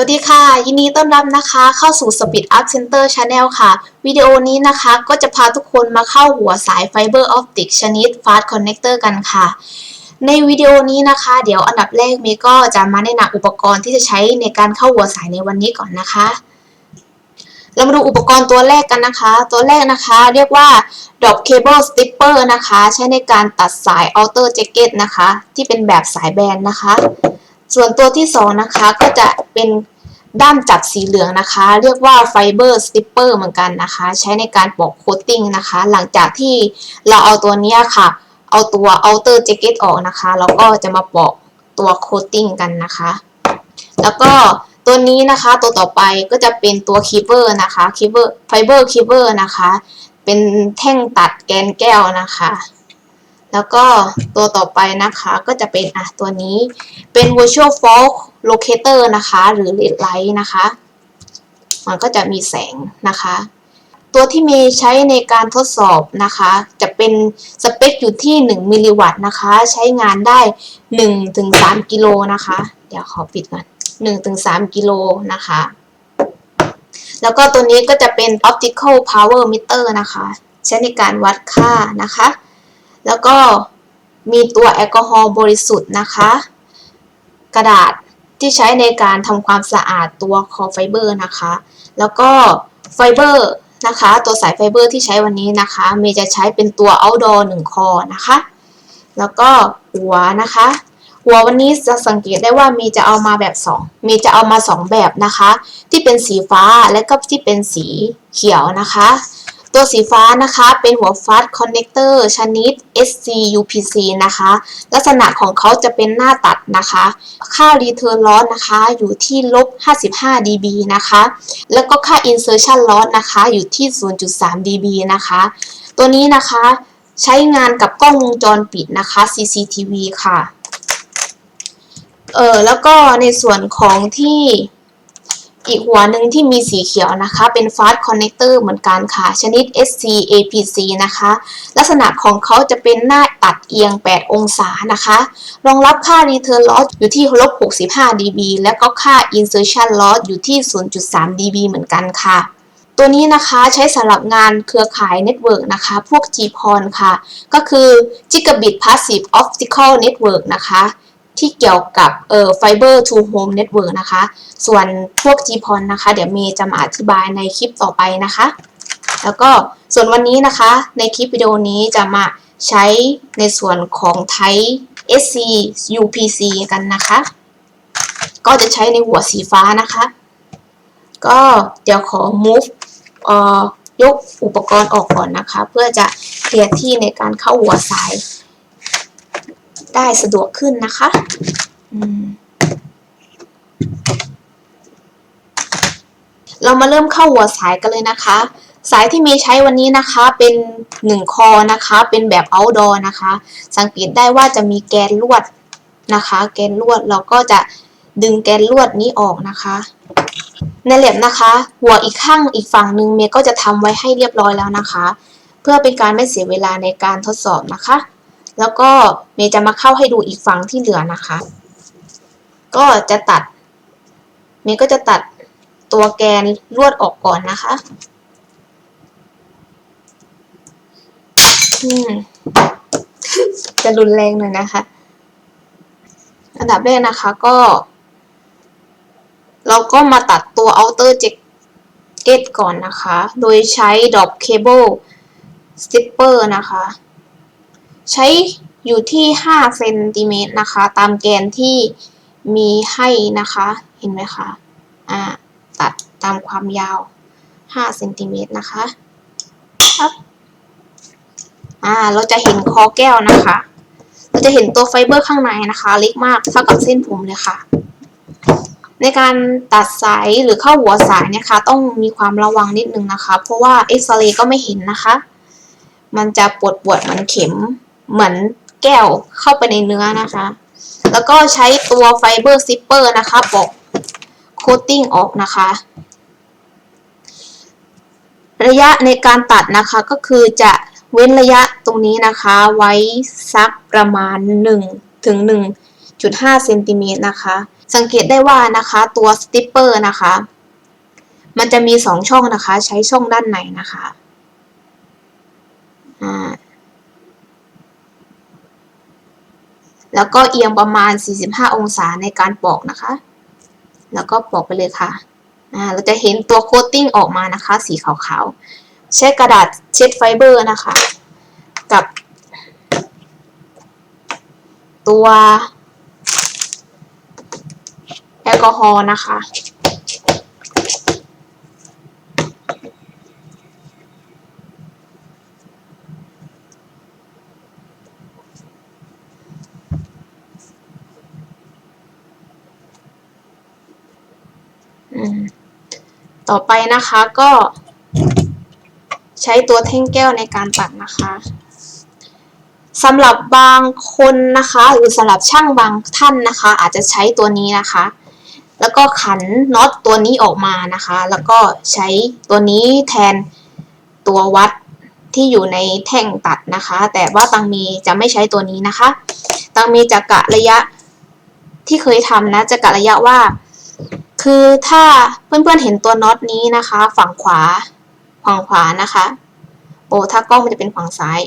วัสดีค่ะ ยินดีต้อนรับนะคะเข้าสู่ Speed Up Center Channel ค่ะ วิดีโอนี้นะคะก็จะพาทุกคนมาเข้าหัวสายไฟเบอร์ออปติกชนิด Fast Connector กันค่ะ ในวิดีโอนี้นะคะ เดี๋ยวอันดับแรกเมย์ก็จะมาแนะนำอุปกรณ์ที่จะใช้ในการเข้าหัวสายในวันนี้ก่อนนะคะ เรามาดูอุปกรณ์ตัวแรกกันนะคะ ตัวแรกนะคะเรียกว่า Drop Cable Stripper นะคะ ใช้ในการตัดสาย Outer Jacket นะคะ ที่เป็นแบบสายแบนนะคะ ส่วนตัวที่สองนะคะก็จะเป็นด้ามจับสีเหลืองนะคะ เรียกว่า Fiber Stripper เหมือนกันนะคะ ใช้ในการปอกโคตติ้งนะคะ หลังจากที่เราเอาตัวเนี้ยค่ะ เอาตัว outer jacket ออกนะคะ แล้วก็จะมาปอกตัวโคตติ้งกันนะคะ แล้วก็ตัวนี้นะคะตัวต่อไปก็จะเป็นตัวคีเวอร์นะคะคีเวอร์ไฟเบอร์คีเวอร์นะคะ เป็นแท่งตัดแกนแก้วนะคะ แล้วก็ตัวต่อไปนะคะก็จะเป็นอะตัวนี้เป็น virtual fault locator นะคะ หรือ red light นะคะ มันก็จะมีแสงนะคะ ตัวที่มีใช้ในการทดสอบนะคะ จะเป็นสเปคอยู่ที่ 1 มิลลิวัตต์นะคะ ใช้งานได้ 1-3 กิโลนะคะ เดี๋ยวขอปิดก่อน 1-3 กิโลนะคะ แล้วก็ตัวนี้ก็จะเป็น optical power meter นะคะ ใช้ในการวัดค่านะคะ แล้วก็มีตัวแอลกอฮอล์บริสุทธิ์นะคะ กระดาษที่ใช้ในการทำความสะอาดตัวคอไฟเบอร์นะคะ แล้วก็ไฟเบอร์นะคะ ตัวสายไฟเบอร์ที่ใช้วันนี้นะคะ เมย์จะใช้เป็นตัว outdoor 1 คอนะคะ แล้วก็หัวนะคะ หัววันนี้จะสังเกตได้ว่าเมย์จะเอามาแบบ 2 เมย์จะเอามา 2 แบบนะคะ ที่เป็นสีฟ้าและก็ที่เป็นสีเขียวนะคะ ตัวสีฟ้านะคะเป็นหัวฟาสคอนเนคเตอร์ชนิด SC UPC นะคะ ลักษณะของเขาจะเป็นหน้าตัดนะคะ ค่า return loss นะคะอยู่ที่ลบ 55 dB นะคะ แล้วก็ค่า insertion loss นะคะอยู่ที่ 0.3 dB นะคะ ตัวนี้นะคะใช้งานกับกล้องวงจรปิดนะคะ CCTV ค่ะ เออแล้วก็ในส่วนของที่ อีกหัวหนึ่งที่มีสีเขียวนะคะ เป็น Fast Connector เหมือนกันค่ะ ชนิด SC APC นะคะ ลักษณะของเขาจะเป็นหน้าตัดเอียง 8 องศานะคะ รองรับค่า Return Loss อยู่ที่ลบ65 dB และก็ค่า Insertion Loss อยู่ที่ 0.3 dB เหมือนกันค่ะ ตัวนี้นะคะใช้สำหรับงานเครือข่ายเน็ตเวิร์กนะคะ พวก GPON ค่ะ ก็คือ Gigabit Passive Optical Network นะคะ ที่เกี่ยวกับเอ่อ Fiber to Home Network นะคะ ส่วนพวก GPON นะคะ เดี๋ยวเมย์จะมาอธิบายในคลิปต่อไปนะคะ แล้วก็ส่วนวันนี้นะคะ ในคลิปวิดีโอนี้จะมาใช้ในส่วนของ Type SC UPC กันนะคะ ก็จะใช้ในหัวสีฟ้านะคะ ก็เดี๋ยวขอ move เอ่อยกอุปกรณ์ออกก่อนนะคะ เพื่อจะเคลียร์ที่ในการเข้าหัวสาย ได้สะดวกขึ้นนะคะเรามาเริ่มเข้าหัวสายกันเลยนะคะ สายที่มีใช้วันนี้นะคะเป็น 1 คอนะคะ เป็นแบบ outdoor นะคะ สังเกตได้ว่าจะมีแกนลวดนะคะ แกนลวดเราก็จะดึงแกนลวดนี้ออกนะคะ ในเหล็บนะคะ หัวอีกข้างอีกฝั่งหนึ่งเมย์ก็จะทำไว้ให้เรียบร้อยแล้วนะคะ เพื่อเป็นการไม่เสียเวลาในการทดสอบนะคะ แล้วก็เมย์จะมาเข้าให้ดูอีกฝั่งที่เหลือนะคะ ก็จะตัด เมย์ก็จะตัดตัวแกนลวดออกก่อนนะคะจะรุนแรงหน่อยนะคะอันดับแรกนะคะก็ เราก็มาตัดตัว outer jacket ก่อนนะคะ โดยใช้ drop cable stripper นะคะ ใช้อยู่ที่ 5 เซนติเมตรนะคะ ตามแกนที่มีให้นะคะ เห็นไหมคะอ่าตัดตามความยาว 5 เซนติเมตรนะคะครับอ่าเราจะเห็นคอแก้วนะคะ เราจะเห็นตัวไฟเบอร์ข้างในนะคะ เล็กมากเท่ากับเส้นผมเลยค่ะ ในการตัดสายหรือเข้าหัวสายเนี่ยค่ะต้องมีความระวังนิดนึงนะคะ เพราะว่าเอ็กซเรย์ก็ไม่เห็นนะคะ มันจะปวดปวดเหมือนเข็ม เหมือนแก้วเข้าไปในเนื้อนะคะ แล้วก็ใช้ตัวไฟเบอร์ซิปเปอร์นะคะปกโคตติ้งออกนะคะ ระยะในการตัดนะคะก็คือจะเว้นระยะตรงนี้นะคะไว้สักประมาณ 1 ถึง 1.5เซนติเมตรนะคะ สังเกตได้ว่านะคะตัวสติปเปอร์นะคะ มันจะมีสองช่องนะคะ ใช้ช่องด้านในนะคะอ่า แล้วก็เอียงประมาณ 45 องศาในการปอกนะคะ แล้วก็ปอกไปเลยค่ะอ่าเราจะเห็นตัวโคตติ้งออกมานะคะ สีขาวๆ ใช้กระดาษเช็ดไฟเบอร์นะคะ กับ ตัวแอลกอฮอล์นะคะ ต่อไปนะคะก็ใช้ตัวแท่งแก้วในการตัดนะคะสำหรับบางคนนะคะ หรือสำหรับช่างบางท่านนะคะ อาจจะใช้ตัวนี้นะคะ แล้วก็ขันน็อตตัวนี้ออกมานะคะ แล้วก็ใช้ตัวนี้แทนตัววัดที่อยู่ในแท่งตัดนะคะ แต่ว่าตังมีจะไม่ใช้ตัวนี้นะคะ ตังมีจะกะระยะที่เคยทำนะจะกะระยะว่า คือถ้าเพื่อนๆเห็นตัวน็อตนี้นะคะ ฝั่งขวา ฝั่งขวานะคะโอ้ถ้ากล้องมันจะเป็นฝั่งซ้าย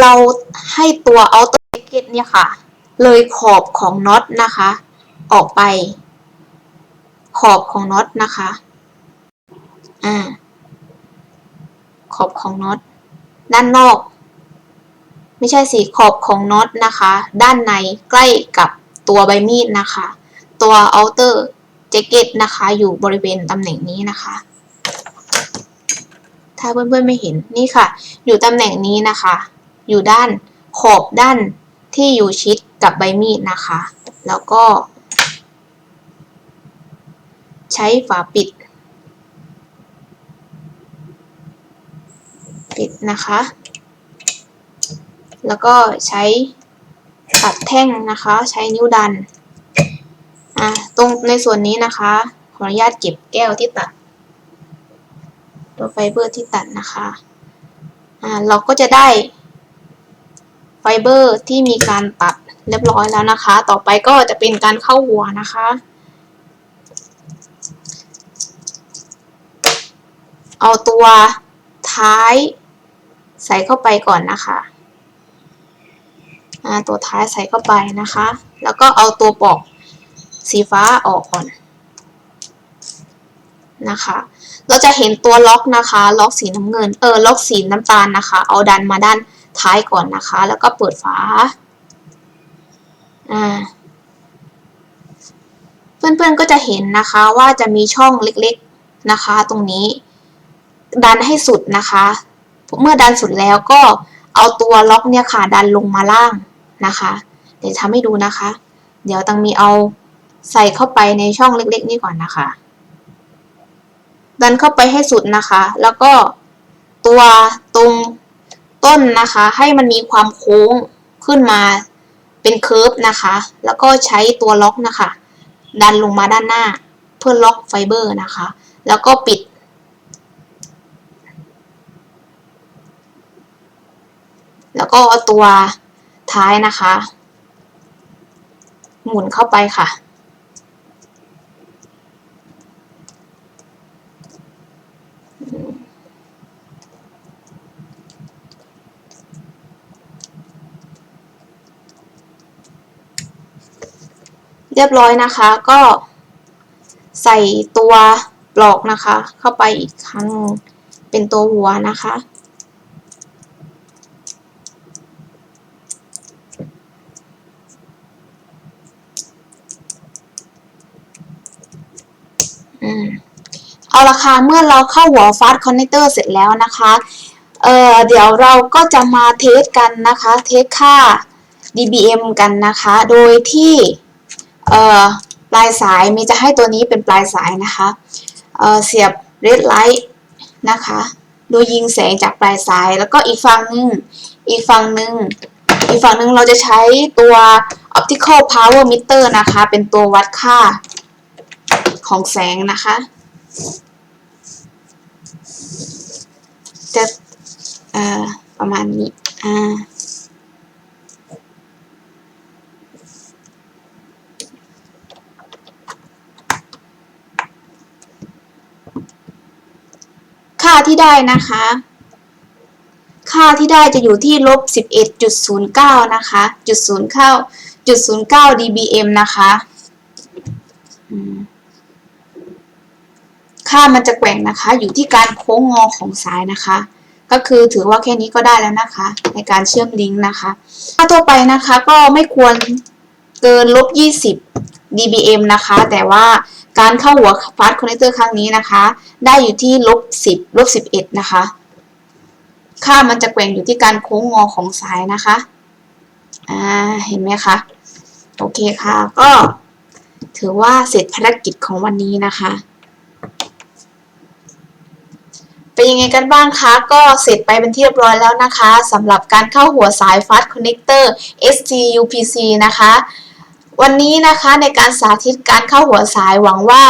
เราให้ตัวเอาตัวเก็ตเนี่ยค่ะ เลยขอบของน็อตนะคะ ออกไป ขอบของน็อตนะคะอ่าขอบของน็อตด้านนอก ไม่ใช่สิขอบของน็อตนะคะ ด้านในใกล้กับ ตัวใบมีดนะคะ ตัว outer jacket นะคะ อยู่บริเวณตำแหน่งนี้นะคะ ถ้าเพื่อนๆไม่เห็นนี่ค่ะ อยู่ตำแหน่งนี้นะคะ อยู่ด้านขอบด้านที่อยู่ชิดกับใบมีดนะคะ แล้วก็ ใช้ฝาปิด ปิดนะคะ แล้วก็ใช้ ตัดแท่งนะคะ ใช้นิ้วดันอะตรงในส่วนนี้นะคะ ขออนุญาตเก็บแก้วที่ตัด ตัวไฟเบอร์ที่ตัดนะคะอ่าเราก็จะได้ไฟเบอร์ที่มีการตัดเรียบร้อยแล้วนะคะ ต่อไปก็จะเป็นการเข้าหัวนะคะ เอาตัวท้ายใส่เข้าไปก่อนนะคะ ตัวท้ายใส่เข้าไปนะคะ แล้วก็เอาตัวปอกสีฟ้าออกก่อนนะคะ เราจะเห็นตัวล็อกนะคะ ล็อกสีน้ำเงิน เออ ล็อกสีน้ำตาลนะคะ เอาดันมาด้านท้ายก่อนนะคะ แล้วก็เปิดฝา อ่า เพื่อนๆก็จะเห็นนะคะว่าจะมีช่องเล็กๆนะคะ ตรงนี้ ดันให้สุดนะคะ เมื่อดันสุดแล้วก็เอาตัวล็อกเนี่ยค่ะดันลงมาล่าง นะคะเดี๋ยวทำให้ดูนะคะ เดี๋ยวตังมีเอาใส่เข้าไปในช่องเล็ก ๆ นี่ก่อนนะคะ ดันเข้าไปให้สุดนะคะ แล้วก็ตัวตรงต้นนะคะ ให้มันมีความโค้งขึ้นมาเป็นเคิร์ฟนะคะ แล้วก็ใช้ตัวล็อกนะคะ ดันลงมาด้านหน้าเพื่อล็อกไฟเบอร์นะคะ แล้วก็ปิด แล้วก็ตัว ท้ายนะคะ หมุนเข้าไปค่ะ เรียบร้อยนะคะก็ใส่ตัวปลอกนะคะ เข้าไปอีกครั้งเป็นตัวหัวนะคะ เอาละค่ะเมื่อเราเข้าหัวฟาสต์คอนเนคเตอร์เสร็จแล้วนะคะเอ่อเดี๋ยวเราก็จะมาเทสกันนะคะ เทสค่า dBm กันนะคะ โดยที่เอ่อปลายสายมีจะให้ตัวนี้เป็นปลายสายนะคะเอ่อเสียบ red light นะคะ โดยยิงแสงจากปลายสาย แล้วก็อีกฝั่งหนึ่งอีกฝั่งหนึ่งอีกฝั่งหนึ่งเราจะใช้ตัว optical power meter นะคะ เป็นตัววัดค่า ของแสงนะคะ จะประมาณนี้ค่าที่ได้นะคะ ค่าที่ได้จะอยู่ที่ลบ11.09 นะคะ จุดศูนย์เข้าจุดศูนย์เก้า dBm นะคะ ค่ามันจะแกว่งนะคะ อยู่ที่การโค้งงอของสายนะคะ ก็คือถือว่าแค่นี้ก็ได้แล้วนะคะ ในการเชื่อมลิงก์นะคะค่าทั่วไปนะคะก็ไม่ควรเกินลบ 20 dBm นะคะ แต่ว่าการเข้าหัวฟาสคอนเนคเตอร์ครั้งนี้นะคะ ได้อยู่ที่ลบ 10 ลบ 11 นะคะ ค่ามันจะแกว่งอยู่ที่การโค้งงอของสายนะคะ อ่า เห็นไหมคะ โอเคค่ะ ก็ถือว่าเสร็จภารกิจของวันนี้นะคะ เป็นยังไงกันบ้างคะ ก็เสร็จไปเป็นที่เรียบร้อยแล้วนะคะสำหรับการเข้าหัวสาย Fast Connector STUPC นะคะ วันนี้นะคะในการสาธิตการเข้าหัวสายหวังว่า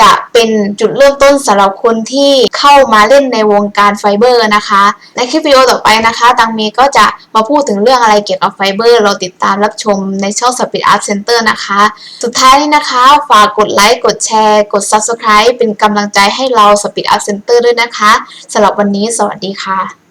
จะเป็นจุดเริ่มต้นสำหรับคนที่เข้ามาเล่นในวงการไฟเบอร์นะคะ ในคลิปวิดีโอต่อไปนะคะ ตังเมก็จะมาพูดถึงเรื่องอะไรเกี่ยวกับไฟเบอร์ เราติดตามรับชมในช่อง Speed Art Center นะคะ สุดท้ายนี้นะคะ ฝากกดไลค์ กดแชร์ กด Subscribe เป็นกำลังใจให้เรา Speed Art Center ด้วยนะคะสำหรับวันนี้สวัสดีค่ะ